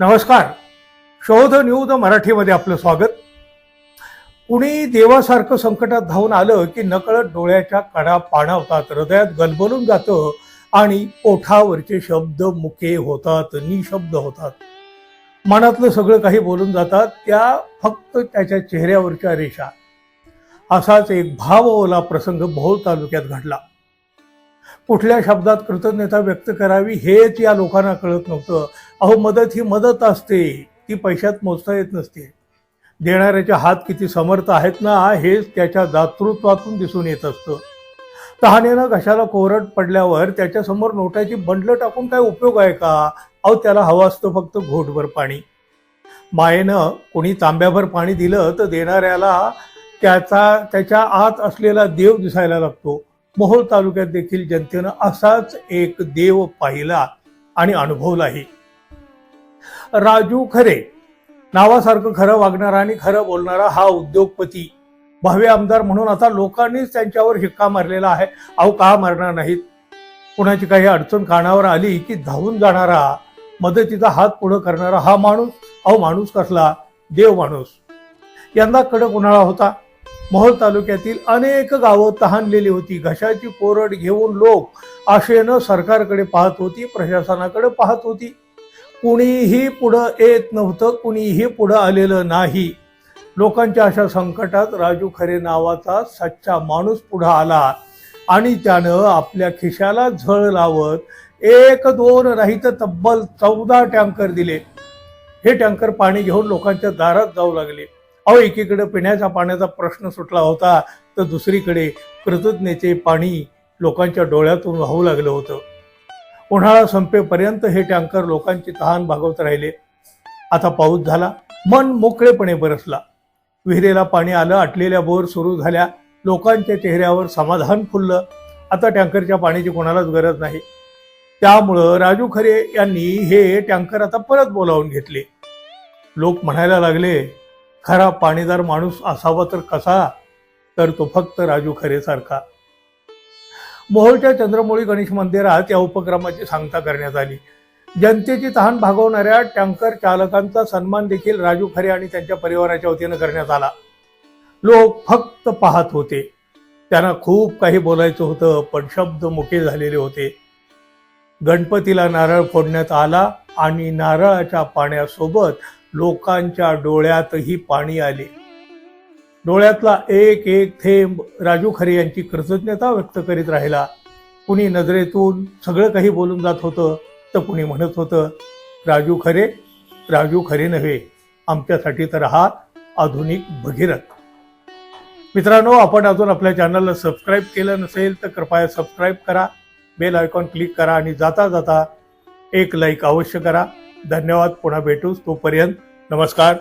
नमस्कार. शोध न्यूज मराठीमध्ये आपलं स्वागत. कुणी देवासारखं संकटात धावून आलं की नकळत डोळ्याच्या कडा पाणावतात हृदयात गलबलून जातं आणि ओठावरचे शब्द मुके होतात निशब्द होतात. मनातलं सगळं काही बोलून जातात त्या फक्त त्याच्या चेहऱ्यावरच्या रेषा. असाच एक भावओला प्रसंग भोल तालुक्यात घडला. कुठल्या शब्दात कृतज्ञता व्यक्त करावी हेच या लोकांना कळत नव्हतं. अहो मदत ही मदत असते. ती पैशात मोजता येत नसते. देणाऱ्याच्या हात किती समर्थ आहेत ना हेच त्याच्या दातृत्वातून दिसून येत असतं. तहानेनं घशाला कोरड पडल्यावर त्याच्यासमोर नोटाची बंडलं टाकून काय उपयोग आहे का? अहो त्याला हवं असतं फक्त घोटभर पाणी. मायेनं कोणी तांब्याभर पाणी दिलं तर देणाऱ्याला त्याचा त्याच्या आत असलेला देव दिसायला लागतो. मोहोळ तालुक्यात देखील जनतेनं असाच एक देव पाहिला आणि अनुभवलाही. राजू खरे. नावासारखं खरं वागणारा आणि खरं बोलणारा हा उद्योगपती भावे आमदार म्हणून आता लोकांनीच त्यांच्यावर शिक्का मारलेला आहे. अहो का मारणार नाहीत? कुणाची काही अडचण कानावर आली की धावून जाणारा मदतीचा हात पुढं करणारा हा माणूस अहो माणूस कसला? देव माणूस. यंदा कडक उन्हाळा होता. मोहोळ तालुक्यातील अनेक गावं तहानलेली होती. घशाची कोरड घेऊन लोक आशेनं सरकारकडे पाहत होती प्रशासनाकडे पाहत होती. कुणीही पुढं येत नव्हतं कुणीही पुढं आलेलं नाही. लोकांच्या अशा संकटात राजू खरे नावाचा सच्चा माणूस पुढं आला आणि त्यानं आपल्या खिशाला झळ लावत एक दोन नाही तर तब्बल चौदा टँकर दिले. हे टँकर पाणी घेऊन लोकांच्या दारात जाऊ लागले. अहो एकीकडे पिण्याच्या पाण्याचा प्रश्न सुटला होता तर दुसरीकडे कृतज्ञतेचे पाणी लोकांच्या डोळ्यातून वाहू लागलं होतं. उन्हाळा संपेपर्यंत हे टँकर लोकांची तहान भागवत राहिले. आता पाऊस झाला मन मोकळेपणे बरसला. विहिरीला पाणी आलं आटलेल्या बोर सुरू झाल्या लोकांच्या चेहऱ्यावर समाधान फुललं. आता टँकरच्या पाण्याची कोणालाच गरज नाही. त्यामुळं राजू खरे यांनी हे टँकर आता परत बोलावून घेतले. लोक म्हणायला लागले खरा पाणीदार माणूस असावा तर कसा? तर तो फक्त राजू खरे सारखा. मोहोळच्या चंद्रमोळी गणेश मंदिरात या उपक्रमाची सांगता करण्यात आली. जनतेची तहान भागवणाऱ्या टँकर चालकांचा सन्मान देखील राजू खरे आणि त्यांच्या परिवाराच्या वतीनं करण्यात आला. लोक फक्त पाहत होते. त्यांना खूप काही बोलायचं होतं पण शब्द मुके झालेले होते. गणपतीला नारळ फोडण्यात आला आणि नारळाच्या पाण्यासोबत लोकांच्या डोळ्यातही पाणी आले. डोळ्यातला एक एक थेंब राजू खरे यांची कृतज्ञता व्यक्त करीत राहिला. कुणी नजरेतून सगळं काही बोलून जात होतं तर कुणी म्हणत होतं राजू खरे राजू खरे नव्हे आमच्यासाठी तर हा आधुनिक भगीरथ. मित्रांनो आपण अजून आपल्या चॅनलला सबस्क्राईब केलं नसेल तर कृपया सबस्क्राईब करा बेल आयकॉन क्लिक करा आणि जाता जाता एक लाईक अवश्य करा. धन्यवाद पुन्हा भेटूच तोपर्यंत. नमस्कार.